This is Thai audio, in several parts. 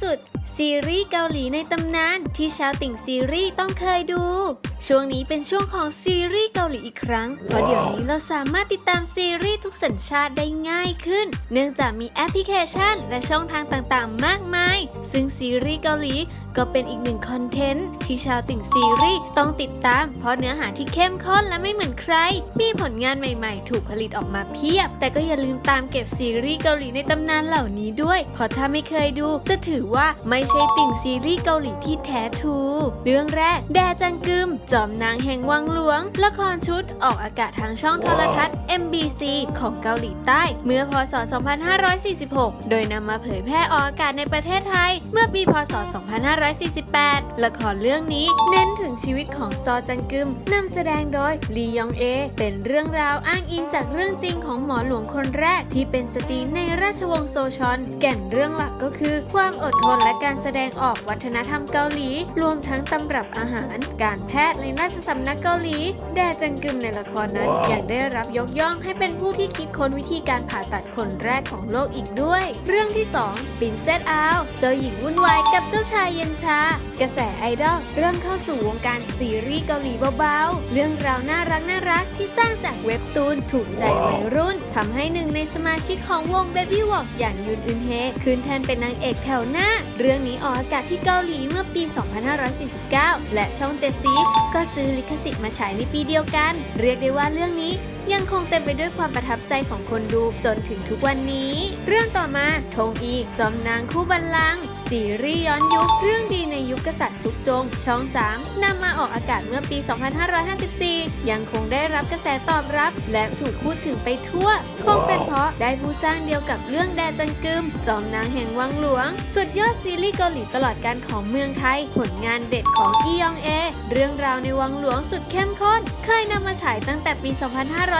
สุด ซีรีส์เกาหลีในตำนานที่ชาวติ่งซีรีส์ต้องเคยดูช่วงนี้เป็นช่วงของซีรีส์เกาหลีอีกครั้ง เพราะเดี๋ยวนี้เราสามารถติดตามซีรีส์ทุกสัญชาติได้ง่ายขึ้น เนื่องจากมีแอปพลิเคชัน และช่องทางต่างๆ มากมาย ซึ่งซีรีส์เกาหลีก็เป็นอีกหนึ่งคอนเทนต์ที่ชาวติ่งซีรีส์ต้องติดตาม เพราะเนื้อหาที่เข้มข้นและไม่เหมือนใคร มีผลงานใหม่ๆ ถูกผลิตออกมาเพียบ แต่ก็อย่าลืมตามเก็บซีรีส์เกาหลีในตำนานเหล่านี้ด้วย เพราะถ้าไม่เคยดู จะถือว่าไม่ใช่ติ่งซีรีส์เกาหลีที่แท้ทรู เรื่องแรก แดจังกึมจอมนางแห่งวังหลวง ละครชุดออกอากาศทางช่องโทรทัศน์ MBC ของเกาหลีใต้ เมื่อพศ 2546 โดยนำมาเผยแพร่ออกอากาศในประเทศไทย เมื่อปีพศ 2548 ละครเรื่องนี้เน้นถึงชีวิตของซอจังกึมนำแสดงโดยลียองเอ เป็นเรื่องราวอ้างอิงจากเรื่องจริงของหมอหลวงคนแรกที่เป็นสตรีในราชวงศ์โซชอน แก่นเรื่องหลักก็คือ ความอดทนและการแสดงออกวัฒนธรรมเกาหลี รวมทั้งตำรับอาหาร การแพทย์ในราชสำนักเกาหลี แดจังกึมในละครนั้นยังได้รับยกย่องให้เป็นผู้ที่คิดค้นวิธีการผ่าตัดคนแรกของโลกอีกด้วย เรื่องที่ 2 ปินเซตอาวเจ้าหญิงวุ่นวายกับเจ้าชายเย็นชา กระแสไอดอลเริ่มเข้าสู่วงการซีรีส์เกาหลีเบาๆ เรื่องราวน่ารักน่ารักที่สร้างจากเว็บตูนถูกใจวัยรุ่นทำให้หนึ่งในสมาชิกของวง Baby Walk อย่างยุนอึนเฮขึ้นแทนเป็นนางเอกแถวหน้า เรื่องนี้ออกอากาศที่เกาหลีเมื่อปี 2549 และช่องเจ็ดสีก็ซื้อลิขสิทธิ์มาฉายในปีเดียวกัน เรียกได้ว่าเรื่องนี้ยังคงเต็มไปด้วยความประทับใจของคนดูจนถึงทุกวันนี้ เรื่องต่อมาทงอีจอมนางคู่บัลลังก์ซีรีส์ย้อนยุคเรื่องดีในยุคกษัตริย์สุกจง ช่อง 3 นำมาออกอากาศเมื่อปี 2554 ยังคงได้รับกระแสตอบรับ และถูกพูดถึงไปทั่ว คงเป็นเพราะได้ผู้สร้างเดียวกับเรื่องแดจังกึม จอมนางแห่งวังหลวง สุดยอดซีรีส์เกาหลีตลอดการของเมืองไทย ผลงานเด็ดของอียองเอ เรื่องราวาวในวังหลวงสุดเข้มข้น เคยนำมาฉายตั้งแต่ปี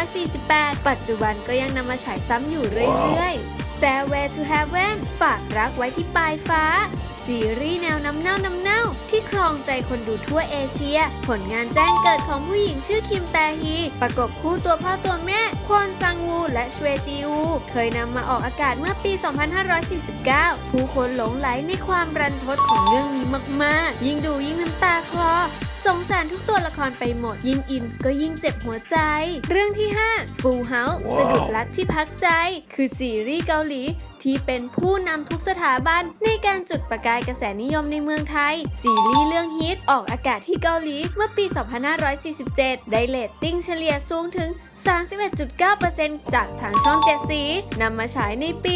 2548 ปัจจุบันก็ยังนำมาฉายซ้ำอยู่เรื่อยๆ Stairway to Heaven ฝากรักไว้ที่ปลายฟ้า ซีรีส์แนวน้ำเน่าน้ำเน่า ที่ครองใจคนดูทั่วเอเชีย ผลงานแจ้งเกิดของผู้หญิงชื่อคิมแตฮี ประกบคู่ตัวพ่อตัวแม่ ควอนซังวูและชเวจีอู เคยนำมาออกอากาศเมื่อปี 2549 ผู้คนหลงไหลในความรันทดของเรื่องนี้มากๆ ยิ่งดูยิ่งน้ำตาคลอ สงสารทุกตัวละครไปหมด ยิ่งอินก็ยิ่งเจ็บหัวใจ เรื่องที่ 5 Full House สะดุดรักที่พักใจ คือซีรีส์เกาหลี ที่เป็นผู้นำทุกสถาบันในการจุดประกายกระแสนิยมในเมืองไทย ซีรีส์เรื่องฮิตออกอากาศที่เกาหลีเมื่อปี 2547 ได้เลตติ้งเฉลี่ยสูงถึง 31.9%จากทางช่องเจ็ดสีนำมาฉายในปี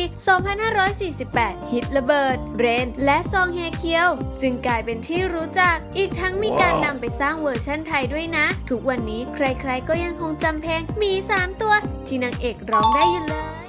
2548 ฮิตระเบิด เรน และซองเฮเคียว จึงกลายเป็นที่รู้จัก อีกทั้งมีการนำไปสร้างเวอร์ชั่นไทยด้วยนะ ทุกวันนี้ใครๆก็ยังคงจำเพลงมี 3 ตัว ที่นางเอกร้องได้อยู่เลย